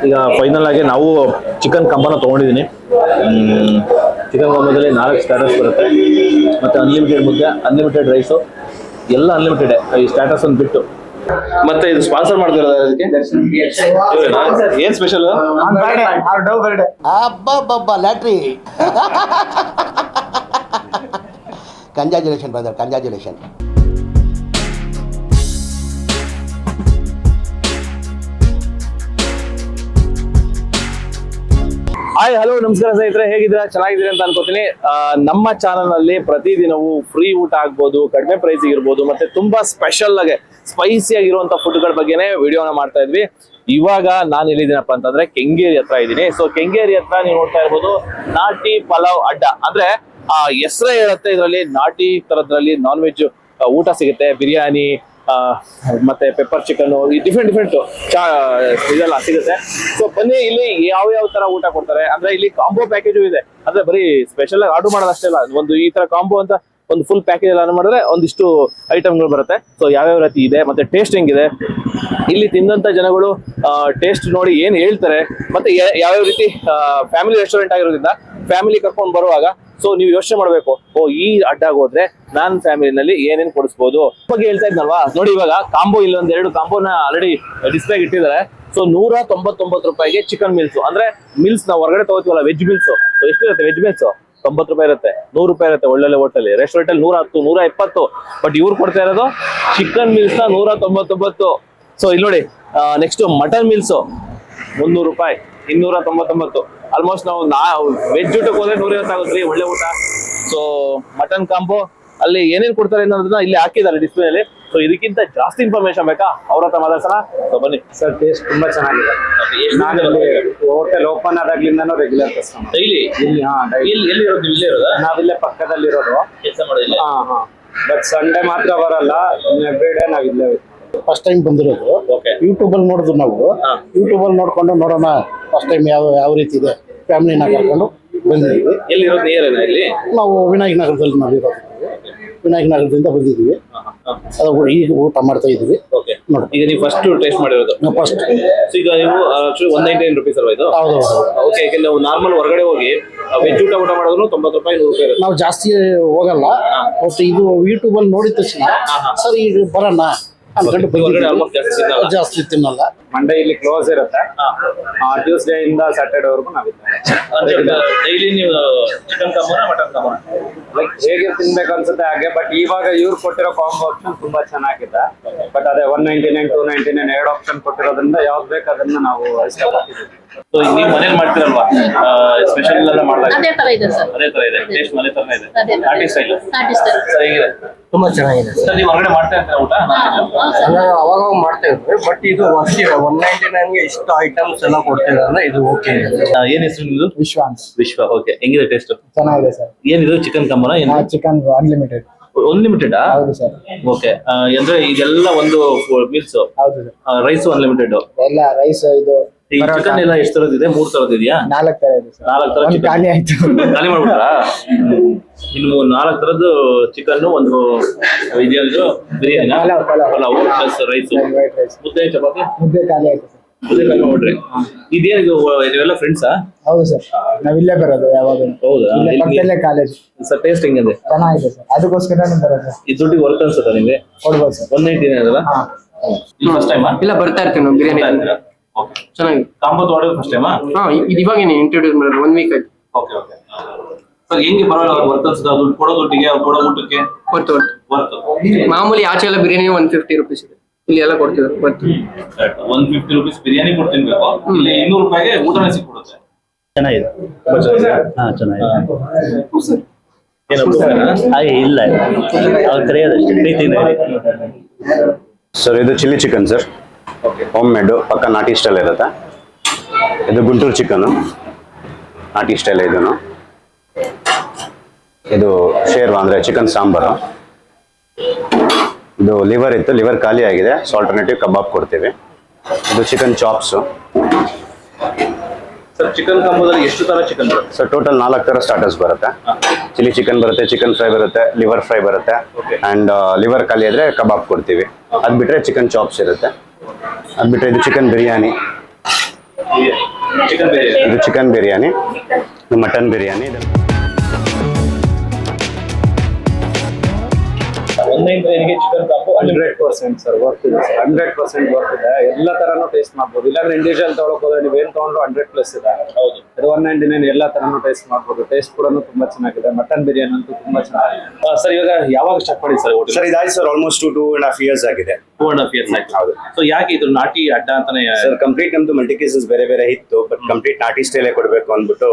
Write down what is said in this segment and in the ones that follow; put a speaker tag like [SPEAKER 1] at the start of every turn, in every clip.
[SPEAKER 1] ಈಗ ಫೈನಲ್ ಆಗಿ ನಾವು ಚಿಕನ್ ಕಂಬನ ತೊಗೊಂಡಿದ್ದೀನಿ ಚಿಕನ್ ಕಂಬದಲ್ಲಿ ನಾಲ್ಕು ಸ್ಟ್ಯಾಟಸ್ ಬರುತ್ತೆ. ಮತ್ತು ಅನ್ಲಿಮಿಟೆಡ್ ಮುದ್ದೆ ಅನ್ಲಿಮಿಟೆಡ್ ರೈಸು ಎಲ್ಲ ಅನ್ಲಿಮಿಟೆಡ್ ಈ ಸ್ಟ್ಯಾಟಸ್ ಅನ್ನು ಬಿಟ್ಟು. ಮತ್ತೆ ಇದು ಸ್ಪಾನ್ಸರ್ ಮಾಡ್ತಿರೋದು ಅದಕ್ಕೆ? ಏನ್ special
[SPEAKER 2] ಅಬ್ಬಬ್ಬಬ್ಬ lottery. Congratulation brother congratulation
[SPEAKER 1] hi hello ನಮಸ್ಕಾರ ಸ್ನೇಹಿತರೆ, ಹೇಗಿದ್ದೀರಾ? ಚೆನ್ನಾಗಿದ್ದೀರಾ ಅಂತ ಅನ್ಕೋತೀನಿ. ನಮ್ಮ ಚಾನಲ್ನಲ್ಲಿ ಪ್ರತಿದಿನವೂ ಫ್ರೀ ಊಟ ಆಗ್ಬೋದು, ಕಡಿಮೆ ಪ್ರೈಸ್ ಇರ್ಬೋದು, ಮತ್ತೆ ತುಂಬಾ ಸ್ಪೆಷಲ್ ಆಗಿ ಸ್ಪೈಸಿ ಆಗಿರುವಂತ ಫುಡ್ಗಳ ಬಗ್ಗೆನೇ ವಿಡಿಯೋನ ಮಾಡ್ತಾ ಇದ್ವಿ. ಇವಾಗ ನಾನು ಎಲ್ಲಿದ್ದೀನಪ್ಪ ಅಂತಂದ್ರೆ ಕೆಂಗೇರಿ ಹತ್ರ ಇದ್ದೀನಿ. ಸೊ ಕೆಂಗೇರಿ ಹತ್ರ ನೀವು ನೋಡ್ತಾ ಇರ್ಬೋದು, ನಾಟಿ ಪಲಾವ್ ಅಡ್ಡ. ಅಂದ್ರೆ, ಆ, ಹೆಸರೇ ಹೇಳುತ್ತೆ, ಇದರಲ್ಲಿ ನಾಟಿ ತರದ್ರಲ್ಲಿ ನಾನ್ ವೆಜ್ ಊಟ ಸಿಗುತ್ತೆ. ಬಿರಿಯಾನಿ ಮತ್ತೆ ಪೆಪ್ಪರ್ ಚಿಕನ್ ಡಿಫ್ರೆಂಟ್ ಡಿಫ್ರೆಂಟ್ ಚಾ, ಇದೆಲ್ಲ ಸಿಗುತ್ತೆ. ಸೊ ಬನ್ನಿ, ಇಲ್ಲಿ ಯಾವ ಯಾವ ತರ ಊಟ ಕೊಡ್ತಾರೆ? ಅಂದ್ರೆ ಇಲ್ಲಿ ಕಾಂಬೋ ಪ್ಯಾಕೇಜು ಇದೆ. ಅಂದ್ರೆ ಬರೀ ಸ್ಪೆಷಲ್ ಆಗಿ ಆರ್ಡರ್ ಮಾಡೋದಷ್ಟೇ ಅಲ್ಲ. ಒಂದು ಈ ತರ ಕಾಂಬೋ ಅಂತ ಒಂದು ಫುಲ್ ಪ್ಯಾಕೇಜ್ ಎಲ್ಲ ಮಾಡಿದ್ರೆ ಒಂದಿಷ್ಟು ಐಟಮ್ಗಳು ಬರುತ್ತೆ. ಸೊ ಯಾವ್ಯಾವ ರೀತಿ ಇದೆ, ಮತ್ತೆ ಟೇಸ್ಟ್ ಹೆಂಗಿದೆ? ಇಲ್ಲಿ ತಿಂದಂತ ಜನಗಳು ಟೇಸ್ಟ್ ನೋಡಿ ಏನ್ ಹೇಳ್ತಾರೆ? ಮತ್ತೆ ಯಾವ ಯಾವ್ಯಾವ ರೀತಿ ಫ್ಯಾಮಿಲಿ ರೆಸ್ಟೋರೆಂಟ್ ಆಗಿರೋದ್ರಿಂದ ಫ್ಯಾಮಿಲಿ ಕರ್ಕೊಂಡು ಬರುವಾಗ ಸೊ ನೀವು ಯೋಚನೆ ಮಾಡ್ಬೇಕು, ಓ, ಈ ಅಡ್ಡಾಗ ಹೋದ್ರೆ ನಾನ್ ಫ್ಯಾಮಿಲಿನಲ್ಲಿ ಏನೇನ್ ಕೊಡಿಸ್ಬೋದು? ಬಗ್ಗೆ ಹೇಳ್ತಾ ಇದ್ನಲ್ವಾ? ನೋಡಿ ಇವಾಗ, ಕಾಂಬೋ ಇಲ್ಲಿ ಒಂದ್ ಎರಡು ಕಾಂಬೋನ ಆಲ್ರೆಡಿ ಡಿಸ್ಪ್ಲೇಗೆ ಇಟ್ಟಿದ್ದಾರೆ. ಸೊ ನೂರ ತೊಂಬತ್ತೊಂಬತ್ತು ರೂಪಾಯಿಗೆ ಚಿಕನ್ ಮೀಲ್ಸ್ ಅಂದ್ರೆ ಮಿಲ್ಸ್ ನಾವು ಹೊರಗಡೆ ತಗೋತೀವಲ್ಲ ವೆಜ್ ಮೀಲ್ಸ್ ಎಷ್ಟಿರುತ್ತೆ ವೆಜ್ ಮಿಲ್ಸ್ ತೊಂಬತ್ತು ರೂಪಾಯಿ ಇರುತ್ತೆ, ನೂರು ರೂಪಾಯಿ ಇರುತ್ತೆ ಒಳ್ಳೊಳ್ಳೆ ಹೋಟೆಲ್ ರೆಸ್ಟೋರೆಂಟ್ ಅಲ್ಲಿ ನೂರ ಹತ್ತು, ನೂರ ಇಪ್ಪತ್ತು ಬಟ್ ಇವ್ರು ಕೊಡ್ತಾ ಇರೋದು ಚಿಕನ್ ಮಿಲ್ಸ್ನ ನೂರ ತೊಂಬತ್ತೊಂಬತ್ತು. ಸೊ ಇಲ್ಲಿ ನೋಡಿ ನೆಕ್ಸ್ಟ್ ಮಟನ್ ಮಿಲ್ಸ್ ಮುನ್ನೂರು ರೂಪಾಯಿ, ಇನ್ನೂರ ತೊಂಬತ್ತೊಂಬತ್ತು. ಆಲ್ಮೋಸ್ಟ್ ನಾವು ನಾ ವೆಜ್ ಊಟಕ್ಕೆ ಹೋದ್ರೆ ನೂರ ಆಗುತ್ತೆ ರೀ ಒಳ್ಳೆ ಊಟ. ಸೊ ಮಟನ್ ಕಾಂಬೋ ಅಲ್ಲಿ ಏನೇನು ಕೊಡ್ತಾರೆ ಅನ್ನೋದನ್ನ ಇಲ್ಲಿ ಹಾಕಿದ್ದಾರೆ ಡಿಸ್ಪ್ಲೇ ಅಲ್ಲಿ. ಸೊ ಇದಕ್ಕಿಂತ ಜಾಸ್ತಿ ಇನ್ಫಾರ್ಮೇಶನ್ ಬೇಕಾ? ಅವ್ರ ಹತ್ರ ಮಾತಾಡ್ಸೋಣ. ಸೊ ಬನ್ನಿ.
[SPEAKER 3] ಸರ್ ಟೇಸ್ಟ್ ತುಂಬಾ ಚೆನ್ನಾಗಿದೆ. ನಾನು ಇಲ್ಲಿ ಹೋಟೆಲ್ ಓಪನ್ ಆದಾಗ್ಲಿಂದನೂ ರೆಗ್ಯುಲರ್ ಕಸ್ಟಮರ್
[SPEAKER 1] ಡೈಲಿ
[SPEAKER 3] ಇಲ್ಲಿ ಹಾ ಡೈಲಿ
[SPEAKER 1] ಎಲ್ಲಿ ಇರೋದು ಇಲ್ಲೇ ಇರೋದಾ?
[SPEAKER 3] ನಾವಿಲ್ಲೇ ಪಕ್ಕದಲ್ಲಿರೋದು.
[SPEAKER 1] ಕೆಲಸ ಮಾಡೋದಿಲ್ಲ?
[SPEAKER 3] ಹಾ ಹಾ. ಬಟ್ ಸಂಡೇ ಮಾತ್ರ ಬರಲ್ಲ ಎವ್ರಿ ಡೇ ನಾವ್ ಇಲ್ಲೇ
[SPEAKER 4] ಫಸ್ಟ್ ಟೈಮ್ ಬಂದಿರೋದು.
[SPEAKER 1] ಓಕೆ
[SPEAKER 4] ಯೂಟ್ಯೂಬ್ ಅಲ್ಲಿ ನೋಡಿದ್ರು ನಾವು. ಯೂಟ್ಯೂಬ್ ಅಲ್ಲಿ ನೋಡ್ಕೊಂಡು ನೋಡೋಣ ಫಸ್ಟ್ ಟೈಮ್ ಯಾವ ಯಾವ ರೀತಿ ಇದೆ. ಫ್ಯಾಮಿಲಿನ ಕರ್ಕೊಂಡು ಬಂದಿದ್ದೀವಿ.
[SPEAKER 1] ಎಲ್ಲಿರೋ ಇರೋದು ಇಲ್ಲಿ?
[SPEAKER 4] ನಾವು ವಿನಾಯಕ ನಗರದಲ್ಲಿ ನಾವು ಇರೋದು. ವಿನಾಯಕ ನಗರದಿಂದ ಬಂದಿದ್ದೀವಿ. ಅದು ಈಗ ಊಟ ಮಾಡ್ತಾ ಇದ್ದೀವಿ.
[SPEAKER 1] ಓಕೆ
[SPEAKER 4] ನೋಡಿ.
[SPEAKER 1] ಈಗ ನೀವು ಫಸ್ಟ್ ಟೇಸ್ಟ್ ಮಾಡಿರೋದು?
[SPEAKER 4] ಫಸ್ಟ್
[SPEAKER 1] ಸೊ ಈಗ ನೀವು actually one ninety nine rupees ಅಲ್ವಾ ಇದು?
[SPEAKER 4] ಹೌದು ಹೌದು.
[SPEAKER 1] ಓಕೆ ಈಗ ನಾವು ನಾರ್ಮಲ್ ಹೊರಗಡೆ ಹೋಗಿ ವೆಜ್ ಊಟ ಊಟ ಮಾಡಿದ್ರು ತೊಂಬತ್ತು ರೂಪಾಯಿ ನೂರು ರೂಪಾಯಿ ಇರುತ್ತೆ.
[SPEAKER 4] ನಾವು ಜಾಸ್ತಿ ಹೋಗಲ್ಲ. ಬಟ್ ಇದು ಯೂಟ್ಯೂಬ್ ಅಲ್ಲಿ ನೋಡಿದ ತಕ್ಷಣ ಸರ್ ಈಗ ಬರೋಣ.
[SPEAKER 1] ಜಾಸ್ತಿ ತಿನ್ನಲ್ಲ?
[SPEAKER 3] ಮಂಡೇ ಇಲ್ಲಿ ಕ್ಲೋಸ್ ಇರುತ್ತೆ. ಟ್ಯೂಸ್ಡೇ ಇಂದ ಸ್ಯಾಟರ್ಡೇ ವರೆಗೂ
[SPEAKER 1] ಡೈಲಿ ನೀವು ಚಿಕನ್ ಕಮ್ಮನ ಮಟನ್ ಕಮ್ಮನ
[SPEAKER 3] ಲೈಕ್ ಹೇಗೆ ತಿನ್ಬೇಕು ಅನ್ಸುತ್ತೆ ಹಾಗೆ ಬಟ್ ಇವಾಗ ಇವ್ರು ಕೊಟ್ಟಿರೋ ಕಾಂಬೋ ಆಪ್ಷನ್ ತುಂಬಾ ಚೆನ್ನಾಗಿದೆ. ಬಟ್ ಅದೇ one ninety nine two ninety nine ಎರಡು ಆಪ್ಷನ್ ಕೊಟ್ಟಿರೋದ್ರಿಂದ ಯಾವ್ದು ಬೇಕು ಅದನ್ನ ನಾವು ಇಷ್ಟಪಟ್ಟಿದ್ದೀವಿ
[SPEAKER 1] ಸೊ ನೀವು ಮನೇಲಿ ಮಾಡ್ತೀರಲ್ವಾ? ಸ್ಪೆಷಲ್ ಎಲ್ಲ ಮಾಡಿದಾಗ
[SPEAKER 5] ಅದೇ ತರ ಇದೆ ಸರ್.
[SPEAKER 1] ಅದೇ ತರ ಇದೆ. ಟೇಸ್ಟ್ ಮನೆ ತರ ಇದೆ.
[SPEAKER 5] ಅದೇ ತರ.
[SPEAKER 1] ನಾಟಿ ಸ್ಟೈಲ್
[SPEAKER 5] ನಾಟಿ ಸ್ಟೈಲ್
[SPEAKER 1] ಸರ್ ಹೇಗಿದೆ
[SPEAKER 6] ತುಂಬಾ ಚೆನ್ನಾಗಿದೆ
[SPEAKER 1] ಸರ್. ನೀವು ಹೊರಗಡೆ ಮಾಡ್ತಾ ಇರ್ತೀರಾ ಊಟ?
[SPEAKER 6] ಅವಾಗ ಅವಾಗ ಮಾಡ್ತಾ ಇದ್ವಿ ಬಟ್ ಇದು ವರ್ಷ ಒನ್ ನೈಂಟಿ ನೈನ್ಗೆ ಇಷ್ಟು ಐಟಮ್ಸ್ ಎಲ್ಲ ಕೊಡ್ತಿದ್ದಾರೆ ಇದು ಓಕೆ
[SPEAKER 1] ಏನ್ ಹೆಸರು ನಿಮ್ದು?
[SPEAKER 4] ವಿಶ್ವಾನ್ಸ್.
[SPEAKER 1] ವಿಶ್ವ ಓಕೆ ಹೆಂಗಿದೆ ಟೇಸ್ಟ್
[SPEAKER 4] ಚೆನ್ನಾಗಿದೆ ಸರ್.
[SPEAKER 1] ಏನಿದು? ಚಿಕನ್ ಕಮ್ಮನ ಏನು
[SPEAKER 4] ಚಿಕನ್ ಅನ್ಲಿಮಿಟೆಡ್
[SPEAKER 1] ಅನ್ಲಿಮಿಟೆಡ್
[SPEAKER 4] ಹೌದು ಸರ್.
[SPEAKER 1] ಓಕೆ ಅಂದ್ರೆ ಇದೆಲ್ಲ ಒಂದು ಮೀಲ್ಸ್
[SPEAKER 4] ಹೌದು ಸರ್.
[SPEAKER 1] ರೈಸ್ ಅನ್ಲಿಮಿಟೆಡ್
[SPEAKER 4] ಎಲ್ಲ ರೈಸ್ ಇದು
[SPEAKER 1] ಚಿಕನ್ ಎಲ್ಲ ಎಷ್ಟು ತರದ್ ಇದೆ? ಮೂರ್ ತರದ್ ಇದೆಯಾ?
[SPEAKER 4] ನಾಲ್ಕು ತರ ಇದೆ ಸರ್.
[SPEAKER 1] ನಾಲ್ಕು ತರ
[SPEAKER 4] ಒಂದು ಖಾಲಿ ಆಯ್ತು.
[SPEAKER 1] ಖಾಲಿ ಮಾಡ್ಬಿಟ್ರಾ? ಇನ್ನು ನಾಲ್ಕು ತರದ್ದು ಚಿಕನ್ ಒಂದು ಇದ್ಯಾವುದು? ಬಿರಿಯಾನಿ
[SPEAKER 4] ಪಲಾವ್, ಪಲಾವ್.
[SPEAKER 1] ಪ್ಲಸ್ ರೈಸ್ ಮುದ್ದೆ ಚಪಾತಿ?
[SPEAKER 4] ಮುದ್ದೆ ಖಾಲಿ ಆಯ್ತು ಸರ್.
[SPEAKER 1] ಮುದ್ದೆ ಖಾಲಿ ಮಾಡ್ಬಿಟ್ರಿ. ಇದೇನಿದು ನೀವೆಲ್ಲ ಫ್ರೆಂಡ್ಸಾ
[SPEAKER 4] ಹೌದು ಸರ್. ನಾವಿಲ್ಲೇ ಬರೋದು ಯಾವಾಗ
[SPEAKER 1] ಹೌದಾ?
[SPEAKER 4] ಇಲ್ಲೇ ಪಕ್ಕದಲ್ಲೇ ಕಾಲೇಜ್
[SPEAKER 1] ಸರ್ ಟೇಸ್ಟ್ ಹೆಂಗಿದೆ?
[SPEAKER 4] ಚೆನ್ನಾಗಿದೆ ಸರ್. ಅದಕ್ಕೋಸ್ಕರನೇ ಬರೋದು
[SPEAKER 1] ಈ ದುಡ್ಡಿಗೆ ವರ್ಕ್ ಅನ್ಸುತ್ತಾ ನಿಮಗೆ?
[SPEAKER 4] ಕೊಡ್ಬೋದು ಸರ್.
[SPEAKER 1] ಒನ್ ನೈಂಟಿ
[SPEAKER 4] ಹಾ.
[SPEAKER 1] ಇದು ಫಸ್ಟ್ ಟೈಮಾ
[SPEAKER 6] ಇಲ್ಲ ಬರ್ತಾ ಇರ್ತೀನಿ ನಾವು ಬಿರಿಯಾನಿ ಚೆನ್ನಾಗಿ.
[SPEAKER 1] ಕಾಂಬೋ ತಗೊಂಡ್ರೆ ಫಸ್ಟ್ ಟೈಮಾ
[SPEAKER 6] ಹಾ ಇದು ಇವಾಗ ಇಂಟ್ರೊಡ್ಯೂಸ್ ಮಾಡಿದ್ರು ಒನ್ ವೀಕ್ ಆಯ್ತು.
[SPEAKER 1] ಓಕೆ ಓಕೆ ಸರ್ ಹೆಂಗೆ ಪರವಾಗಿಲ್ಲ ಅವ್ರು ವರ್ಕ್ ಅನ್ಸುತ್ತಾ ದುಡ್ಡು ಕೊಡೋ ದುಡ್ಡಿಗೆ ಅವ್ರು ಕೊಡೋ ಊಟಕ್ಕೆ?
[SPEAKER 6] ಹೊರ್ತು ಹೊರ್ತು
[SPEAKER 1] ವರ್ತ್
[SPEAKER 6] ಮಾಮೂಲಿ ಆಚೆ ಎಲ್ಲ ಬಿರಿಯಾನಿ ಒನ್ ಫಿಫ್ಟಿ ರುಪೀಸ್ ಇದೆ. ಇಲ್ಲಿ ಎಲ್ಲ ಕೊಡ್ತಿದ್ರು ಬರ್ತು
[SPEAKER 1] ಒನ್ ಫಿಫ್ಟಿ ರುಪೀಸ್ ಬಿರಿಯಾನಿ ಕೊಡ್ತೀನಿ ತಿನ್ಬೇಕು ಇಲ್ಲಿ ಇನ್ನೂರು ರೂಪಾಯಿಗೆ ಊಟನೇ ಸಿಕ್ಬಿಡುತ್ತೆ.
[SPEAKER 7] ಚೆನ್ನಾಗಿದೆ. ಹಾ ಚೆನ್ನಾಗಿದೆ. ಹಾಗೆ ಇಲ್ಲ. ಅವ್ರು ಕರೆಯೋದಷ್ಟೇ. ಪ್ರೀತಿಯಿಂದ ಹೇಳಿ.
[SPEAKER 8] ಸರ್ ಇದು chilli chicken sir. Home made ಪಕ್ಕ ನಾಟಿ ಸ್ಟೈಲ್ ಇರುತ್ತೆ? ಇದು ಗುಂಟೂರು ಚಿಕನು ನಾಟಿ ಸ್ಟೈಲ್ ಇದನ್ನು. ಇದು ಶೇರ್ವ ಅಂದರೆ ಚಿಕನ್ ಸಾಂಬಾರು. ಇದು ಲಿವರ್ ಇತ್ತು ಲಿವರ್ ಖಾಲಿ ಆಗಿದೆ. ಸೊ ಆಲ್ಟರ್ನೇಟಿವ್ ಕಬಾಬ್ ಕೊಡ್ತೀವಿ. ಇದು ಚಿಕನ್ ಚಾಪ್ಸು
[SPEAKER 1] ಸರ್ ಚಿಕನ್ ಕಾಂಬೋದಲ್ಲಿ ಎಷ್ಟು ತರ ಚಿಕನ್ ಬರುತ್ತೆ?
[SPEAKER 8] ಸೊ ಟೋಟಲ್ ನಾಲ್ಕು ಥರ ಸ್ಟಾರ್ಟರ್ಸ್ ಬರುತ್ತೆ. ಚಿಲ್ಲಿ ಚಿಕನ್ ಬರುತ್ತೆ ಚಿಕನ್ ಫ್ರೈ ಬರುತ್ತೆ ಲಿವರ್ ಫ್ರೈ ಬರುತ್ತೆ.
[SPEAKER 1] ಅಂಡ್
[SPEAKER 8] ಆ್ಯಂಡ್ ಲಿವರ್ ಖಾಲಿ ಆದರೆ ಕಬಾಬ್ ಕೊಡ್ತೀವಿ. ಅದು ಬಿಟ್ಟರೆ ಚಿಕನ್ ಚಾಪ್ಸ್ ಇರುತ್ತೆ. ಅದು ಬಿಟ್ಟರೆ ಇದು ಚಿಕನ್ ಬಿರಿಯಾನಿ
[SPEAKER 1] ಚಿಕನ್ ಬಿರಿಯಾನಿ
[SPEAKER 8] ಇದು ಚಿಕನ್ ಬಿರಿಯಾನಿ ಮಟನ್ ಬಿರಿಯಾನಿ ಇದು
[SPEAKER 3] ಹಂಡ್ರೆಡ್ ಪರ್ಸೆಂಟ್ ಸರ್ ವರ್ತ್ ಇದೆ ಸರ್ ಹಂಡ್ರೆಡ್ ಪರ್ಸೆಂಟ್ ವರ್ತ್ ಇದೆ. ಎಲ್ಲ ತರನು ಟೇಸ್ಟ್ ಮಾಡ್ಬೋದು. ಇಲ್ಲಾಂದ್ರೆ ಇಂಡಿವಿಜುವಲ್ ತಗೊಳಕ್ ಹೋದ್ರೆ ನೀವು ಏನ್ ತಗೊಂಡ್ರು ಹಂಡ್ರೆಡ್ ಪ್ಲಸ್ ಇದೆ.
[SPEAKER 1] ಹೌದು.
[SPEAKER 3] ಇದು ಒನ್ ನೈಂಟಿ ನೈನ್ ಎಲ್ಲ ತರನು ಟೇಸ್ಟ್ ಮಾಡ್ಬೋದು. ಟೇಸ್ಟ್ ಕೂಡ ತುಂಬಾ ಚೆನ್ನಾಗಿದೆ. ಮಟನ್ ಬಿರಿಯಾನಿ ಅಂತೂ ತುಂಬಾ ಚೆನ್ನಾಗಿದೆ.
[SPEAKER 1] ಸರ್ ಇವಾಗ ಯಾವಾಗ ಸ್ಟಾರ್ಟ್ ಮಾಡಿ ಸರ್
[SPEAKER 8] ಸರ್ ಇದಾಯ್ತು sir almost to two and half years ಆಗಿದೆ.
[SPEAKER 1] ಟೂ ಅಂಡ್ ಹಾಫ್ ಇಯರ್ಸ್ ಆಯ್ತು. ಸೊ ಯಾಕೆ ಇದು ನಾಟಿ ಅಡ್ಡ ಅಂತಾನೆ
[SPEAKER 8] ಸರ್ ಕಂಪ್ಲೀಟ್ ನಮ್ದು ಮಲ್ಟಿ ಕೇಸಸ್ ಬೇರೆ ಬೇರೆ ಇತ್ತು ಬಟ್ ಕಂಪ್ಲೀಟ್ ನಾಟಿ ಸ್ಟೈಲೇ ಕೊಡಬೇಕು ಅಂದ್ಬಿಟ್ಟು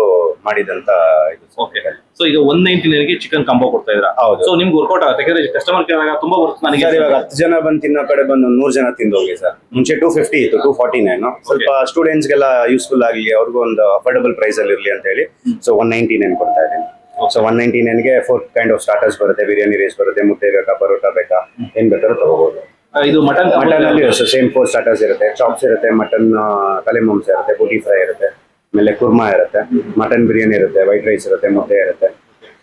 [SPEAKER 8] ಮಾಡಿದಂತ ಇದು
[SPEAKER 1] ಓಕೆ ಸೊ ಈಗ ಒನ್ ನೈನ್ಟಿ ನೈನ್ಗೆ ಚಿಕನ್ ಕಂಬೋ ಕೊಡ್ತಾ ಇದ್ರ
[SPEAKER 8] ಹೌದು.
[SPEAKER 1] ಸೊ ನಿಮ್ಗೆ ವರ್ಕೌಟ್ ಆಗುತ್ತೆ? ಯಾಕಂದ್ರೆ ಕಸ್ಟಮರ್ ಕೇಳಿದಾಗ ತುಂಬಾ ವರ್ಕ್ ನನಗೆ
[SPEAKER 8] ಸರ್ ಇವಾಗ ಹತ್ತು ಜನ ಬಂದು ತಿನ್ನೋ ಕಡೆ ಬಂದು ನೂರು ಜನ ತಿಂದು ಹೋಗಿ ಸರ್ ಮುಂಚೆ ಟೂ ಫಿಫ್ಟಿ ಇತ್ತು ಟೂ ಫಾರ್ಟಿ ನೈನ್ ಸ್ವಲ್ಪ ಸ್ಟೂಡೆಂಟ್ಸ್ಗೆಲ್ಲ ಯೂಸ್ಫುಲ್ ಆಗಲಿ ಅವ್ರಿಗೂ ಒಂದು ಅಫೋರ್ಡಬಲ್ ಪ್ರೈಸ್ ಅಲ್ಲಿ ಇರಲಿ ಅಂತ ಹೇಳಿ ಸೊ ಒನ್ ನೈನ್ಟಿ ನೈನ್ ಕೊಡ್ತಾ ಇದ್ದೀನಿ. ಸೊ ಒನ್ ನೈನ್ಟಿ ನೈನ್ಗೆ ಫೋರ್ ಕೈಂಡ್ ಆಫ್ ಸ್ಟಾರ್ಟರ್ಸ್ ಬರುತ್ತೆ ಬಿರಿಯಾನಿ ರೈಸ್ ಬರುತ್ತೆ ಮುದ್ದೆ ಬೇಕಾ ಪರೋಟಾ ಬೇಕಾ ಏನ್ ಬೇಕಾದ್ರೂ ತಗೋಬಹುದು
[SPEAKER 1] ಇದು ಮಟನ್
[SPEAKER 8] ಮಟನ್ ಅಲ್ಲಿ ಸೇಮ್ ಫೋರ್ ಸ್ಟಾರ್ಟರ್ಸ್ ಇರುತ್ತೆ. ಚಾಪ್ಸ್ ಇರುತ್ತೆ ಮಟನ್ ತಲೆ ಮಾಂಸ ಇರುತ್ತೆ ಬೂಟಿ ಫ್ರೈ ಇರುತ್ತೆ. ಆಮೇಲೆ ಕುರ್ಮಾ ಇರುತ್ತೆ. ಮಟನ್ ಬಿರಿಯಾನಿ ಇರುತ್ತೆ ವೈಟ್ ರೈಸ್ ಇರುತ್ತೆ ಮುದ್ದೆ ಇರುತ್ತೆ.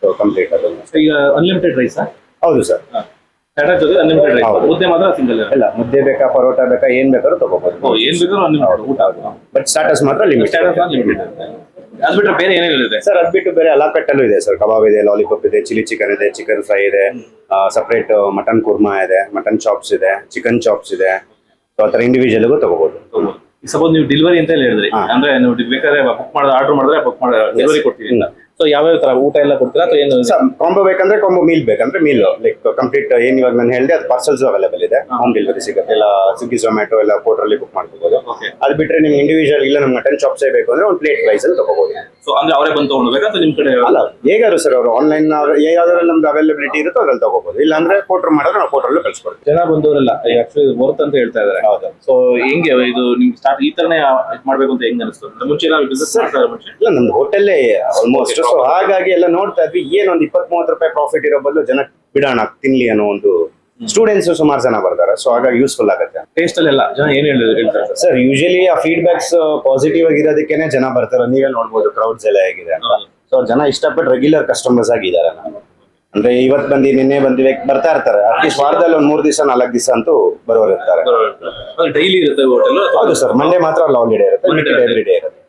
[SPEAKER 8] ಸೊ ಕಂಪ್ಲೀಟ್ ಅದು.
[SPEAKER 1] ಈಗ ಅನ್ಲಿಮಿಟೆಡ್ ರೈಸ್
[SPEAKER 8] ಹೌದು ಸರ್
[SPEAKER 1] ಸ್ಟಾರ್ಟರ್ ಜೊತೆ ಅನ್ಲಿಮಿಟೆಡ್ ರೈಸ್
[SPEAKER 8] ಹೌದು.
[SPEAKER 1] ಮುದ್ದೆ ಮಾತ್ರ ಸಿಂಗಲ್
[SPEAKER 8] ಇಲ್ಲ ಮುದ್ದೆ ಬೇಕಾ ಪರೋಟ ಬೇಕಾ ಏನ್ ಬೇಕಾದ್ರೂ ತಗೋಬಹುದು
[SPEAKER 1] ಏನ್ ಬೇಕಾದ್ರೂ ಅನ್ಲಿಮಿಟೆಡ್ ಊಟ.
[SPEAKER 8] ಬಟ್ ಸ್ಟಾರ್ಟರ್ಸ್ ಮಾತ್ರ ಲಿಮಿಟ್
[SPEAKER 1] ಸ್ಟಾರ್ಟರ್ ಅನ್ಲಿಮಿಟೆಡ್ ಅದು ಬಿಟ್ರೆ ಬೇರೆ ಏನೇನಿದೆ
[SPEAKER 8] ಸರ್ ಅದ್ ಬಿಟ್ಟು ಬೇರೆ ಅಲಾಪೆಟ್ಟಲ್ಲೂ ಇದೆ ಸರ್. ಕಬಾಬ್ ಇದೆ ಲಾಲಿಪಾಪ್ ಇದೆ ಚಿಲ್ಲಿ ಚಿಕನ್ ಇದೆ ಚಿಕನ್ ಫ್ರೈ ಇದೆ ಸಪ್ರೇಟ್ ಮಟನ್ ಕುರ್ಮಾ ಇದೆ ಮಟನ್ ಚಾಪ್ಸ್ ಇದೆ ಚಿಕನ್ ಚಾಪ್ಸ್ ಇದೆ. ಸೊ ಆ ಥರ ಇಂಡಿವಿಜುವಲ್ಗೂ ತಗೋಬಹುದು
[SPEAKER 1] ಸಪೋಸ್ ನೀವು ಡೆಲಿವರಿ ಅಂತ ಹೇಳಿ ಹೇಳಿದ್ರಿ. ಅಂದ್ರೆ ನೀವು ಬೇಕಾದ್ರೆ ಬುಕ್ ಮಾಡಿದ್ರೆ ಆರ್ಡರ್ ಮಾಡಿದ್ರೆ ಬುಕ್ ಮಾಡಿ ಡೆಲಿವರಿ ಕೊಡ್ತೀವಿ. ಸೊ ಯಾವ್ಯಾವ ತರ ಊಟ ಎಲ್ಲ ಕೊಡ್ತೀರಾ ಅಥವಾ ಏನು?
[SPEAKER 8] ಕಾಂಬೋ ಬೇಕಂದ್ರೆ ಕಾಂಬೋ ಮೀಲ್ ಬೇಕಂದ್ರೆ ಮೀಲ್ ಲೈಕ್ ಕಂಪ್ಲೀಟ್ ಏನ್ ಇವಾಗ ನಾನು ಹೇಳಿದೆ ಅದು ಪಾರ್ಸಲ್ಸ್ ಅವೈಲೇಬಲ್ ಇದೆ. ಹೋಮ್ ಡೆಲಿವರಿ ಸಿಗುತ್ತೆ. ಎಲ್ಲ ಸ್ವಿಗ್ಗಿ ಝೊಮ್ಯಾಟೊ ಎಲ್ಲ ಪೋರ್ಟಲ್ ಬುಕ್ ಮಾಡ್ಕೋಬಹುದು. ಅದು ಬಿಟ್ರೆ ನಿಮ್ಗೆ ಇಂಡಿವಿಜುವಲ್ ಇಲ್ಲ ನಮ್ಗೆ ಮಟನ್ ಚಾಪ್ಸೇ ಬೇಕು ಅಂದ್ರೆ ಒಂದು ಪ್ಲೇಟ್ ಪ್ರೈಸ್ ಅಲ್ಲಿ ತಗೋಬಹುದು
[SPEAKER 1] ಸೊ ಅಂದ್ರೆ ಅವರೇ ಬಂದು ತಗೊಂಡ್ಬೇಕಾ ನಿಮ್ ಕಡೆ
[SPEAKER 8] ಅಲ್ಲ ಹೇಗಾದ್ರು ಸರ್ ಅವರು ಆನ್ಲೈನ್ ಯಾವ್ದಾದ್ರು ನಮ್ದು ಅವೈಲಬಿಲಿಟಿ ಇರುತ್ತೋ ಅದ್ರಲ್ಲಿ ತಗೋಬಹುದು ಇಲ್ಲ ಅಂದ್ರೆ ಫೋಟೋ ಮಾಡಿದ್ರೆ ನಾವು ಫೋಟೋ ಕಳ್ಸ್ಕೊಡ್ತೀವಿ.
[SPEAKER 1] ಜನ ಬಂದವರೆಲ್ಲ ಆಕ್ಚುಲಿ ವರ್ತ್ ಅಂತ ಹೇಳ್ತಾ ಇದಾರೆ.
[SPEAKER 8] ಹೌದು.
[SPEAKER 1] ಸೊ ಹೆಂಗೆ ಇದು ನಿಮ್ಗೆ ಸ್ಟಾರ್ಟ್ ಈ ತರನೇ ಇದ್ ಮಾಡ್ಬೇಕು ಅಂತ ಹೆಂಗ್ ಅನಿಸ್ತು ಅಂದ್ರೆ ಮುಂಚೆ ನಾವು ಬಿಸ್ನೆಸ್ ಮುಂಚೆ?
[SPEAKER 8] ಇಲ್ಲ ನಮ್ದು ಹೋಟೆಲ್ಲೇ ಆಲ್ಮೋಸ್ಟ್ ಸೊ ಹಾಗಾಗಿ ಎಲ್ಲ ನೋಡ್ತಾ ಇದ್ವಿ ಏನೊಂದು ಇಪ್ಪತ್ತ್ ಮೂವತ್ತು ರೂಪಾಯಿ ಪ್ರಾಫಿಟ್ ಇರೋ ಬದಲು ಜನ ಬಿಡೋಣ ತಿನ್ಲಿ ಅನ್ನೋ ಒಂದು ಸ್ಟೂಡೆಂಟ್ಸ್ ಸುಮಾರು ಜನ ಬರ್ತಾರೆ ಸೊ ಹಾಗಾಗಿ ಯೂಸ್ಫುಲ್ ಆಗುತ್ತೆ.
[SPEAKER 1] ಟೇಸ್ಟ್ ಅಲ್ಲೆಲ್ಲ ಜನ ಏನ್ ಹೇಳಿ ಹೇಳ್ತಾರೆ ಸರ್?
[SPEAKER 8] ಯೂಶಲಿ ಆ ಫೀಡ್ಬ್ಯಾಕ್ಸ್ ಪಾಸಿಟಿವ್ ಆಗಿರೋದಕ್ಕೆ ಜನ ಬರ್ತಾರೆ. ನೀವೇ ನೋಡ್ಬೋದು ಕ್ರೌಡ್ಸ್ ಎಲ್ಲ ಹೇಗಿದೆ ಅಂತ. ಸೊ ಜನ ಇಷ್ಟಪಟ್ಟು ರೆಗ್ಯುಲರ್ ಕಸ್ಟಮರ್ಸ್ ಆಗಿದ್ದಾರೆ ನಾನು ಅಂದ್ರೆ ಇವತ್ ಬಂದಿ ನಿನ್ನೆ ಬಂದಿವೆ ಬರ್ತಾ ಇರ್ತಾರೆ. ಅಟ್ಲೀಸ್ಟ್ ವಾರದಲ್ಲಿ ಒಂದ್ ಮೂರ್ ದಿವಸ ನಾಲ್ಕು ದಿವಸ ಅಂತೂ ಬರೋರು ಇರ್ತಾರೆ.
[SPEAKER 1] ಡೈಲಿ ಇರುತ್ತೆ ಹೋಟೆಲ್
[SPEAKER 8] ಹೌದು ಸರ್ ಮಂಡೇ ಮಾತ್ರ ಅಲ್ಲಿ ಹಾಲಿಡೇ ಇರುತ್ತೆ. ಎವ್ರಿ ಡೇ ಇರುತ್ತೆ.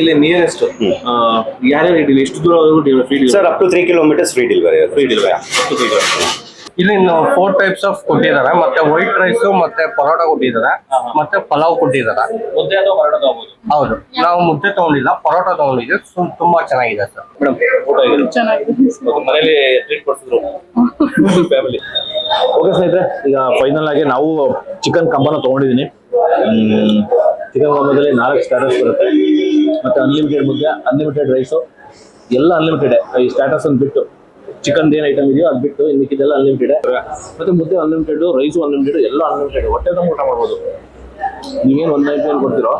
[SPEAKER 1] ಇಲ್ಲಿ ನಿಯರೆಸ್ಟ್ ಯಾರ್ಯಾರು ಎಷ್ಟು ದೂರ free
[SPEAKER 8] sir up to three kilometres free delivery
[SPEAKER 1] free
[SPEAKER 8] ಇರುತ್ತೆ.
[SPEAKER 6] ಇಲ್ಲಿ ಫೋರ್ ಟೈಪ್ಸ್ ಆಫ್ ಕೊಟ್ಟಿದ್ದಾರೆ. ಮತ್ತೆ ವೈಟ್ ರೈಸ್ ಮತ್ತೆ ಪರೋಟ ಕೊಟ್ಟಿದ್ದಾರೆ. ಮತ್ತೆ ಪಲಾವ್ ಕೊಟ್ಟಿದ್ದಾರೆ.
[SPEAKER 1] ಮುದ್ದೆ ಅಥವಾ ಪರೋಟ ತಗೋಬಹುದು
[SPEAKER 6] ಹೌದು. ನಾವು ಮುದ್ದೆ ತಗೊಂಡಿಲ್ಲ ಪರೋಟ ತಗೊಂಡಿದ್ದೆ. ತುಂಬಾ ಚೆನ್ನಾಗಿದೆ ಸರ್.
[SPEAKER 1] ಮೇಡಮ್ ಮನೇಲಿ ಟ್ರೀಟ್ ಫ್ಯಾಮಿಲಿ ಓಕೆ ಸ್ನೇಹಿತರೆ ಈಗ ಫೈನಲ್ ಆಗಿ ನಾವು ಚಿಕನ್ ಕಂಬನ ತಗೊಂಡಿದ್ದೀನಿ. ಚಿಕನ್ ಕಂಬದಲ್ಲಿ ನಾಲ್ಕು ಸ್ಟಾರ್ಟರ್ಸ್ ಬರುತ್ತೆ. ಮತ್ತೆ ಅನ್ಲಿಮಿಟೆಡ್ ಮುದ್ದೆ ಅನ್ಲಿಮಿಟೆಡ್ ರೈಸು ಎಲ್ಲ ಅನ್ಲಿಮಿಟೆಡ್ ಈ ಸ್ಟಾರ್ಟರ್ಸ್ ಅನ್ನು ಬಿಟ್ಟು ಚಿಕನ್ ಏನ್ ಐಟಮ್ ಇದೆಯೋ ಅದು ಬಿಟ್ಟು ಮಿಕ್ಕಿದೆಲ್ಲ ಅನ್ಲಿಮಿಟೆಡ್ ಮತ್ತೆ ಮುದ್ದೆ ಅನ್ಲಿಮಿಟೆಡ್ ರೈಸು ಅನ್ಲಿಮಿಟೆಡ್ ಎಲ್ಲ ಅನ್ಲಿಮಿಟೆಡ್ ಹೊಟ್ಟೆ ತುಂಬ ಊಟ ಮಾಡ್ಬೋದು. ನೀವೇನು ಒಂದು ನೈಟ್ ಏನು ಕೊಡ್ತೀರೋ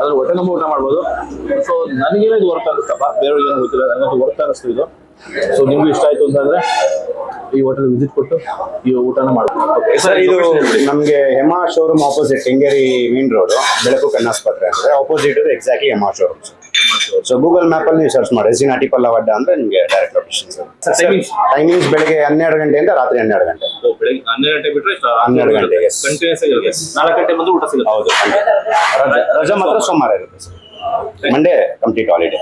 [SPEAKER 1] ಅದ್ರ ಹೊಟ್ಟೆ ತುಂಬ ಊಟ ಮಾಡ್ಬೋದು. ಸೊ ನನಗೇನೋ ಇದು ವರ್ಕ್ ಅನಿಸ್ತಪ್ಪ ಬೇರೆಯವ್ರಿಗೆ ಏನೋ ಗೊತ್ತಿಲ್ಲ ನನಗೆ ವರ್ಕ್ ಅನಿಸ್ತು ಇದು. ಸೊ ನಿಮ್ಗೆ ಇಷ್ಟ ಆಯ್ತು ಅಂತಂದ್ರೆ ಈ ಹೋಟೆಲ್ ವಿಸಿಟ್ ಕೊಟ್ಟು ಈ ಊಟನ ಮಾಡ್ಬೋದು.
[SPEAKER 8] ಸರ್ ಇದು ನಮಗೆ Hema showroom opposite Kengeri main road ಬೆಳಕು ಕನ್ನಾಸ್ಪತ್ರೆ ಅಂದ್ರೆ opposite exactly Hema showroom so Google map ಅಲ್ಲಿ ನೀವು ಸರ್ಚ್ ಮಾಡಿ. ರೆಸಿನಾಟಿ ಪಲ್ಲವಡ್ಡ ಅಂದ್ರೆ ನಿಮಗೆ direct location sir.
[SPEAKER 1] Timings
[SPEAKER 8] timings ಬೆಳಿಗ್ಗೆ ಹನ್ನೆರಡು ಗಂಟೆಯಿಂದ ರಾತ್ರಿ ಹನ್ನೆರಡು ಗಂಟೆ.
[SPEAKER 1] ಸೊ ಬೆಳಿಗ್ಗೆ ಹನ್ನೆರಡು ಗಂಟೆ ಬಿಟ್ರೆ
[SPEAKER 8] ಹನ್ನೆರಡು ಗಂಟೆ.
[SPEAKER 1] ಕಂಟಿನ್ಯೂಸ್ ಆಗಿರುತ್ತೆ ನಾಲ್ಕು ಗಂಟೆ ಬಂದು ಊಟ ಸಿಗುತ್ತೆ.
[SPEAKER 8] ಹೌದು ರಜೆ ಮಾತ್ರ ಸೋಮವಾರ ಇರುತ್ತೆ ಸರ್. Monday complete holiday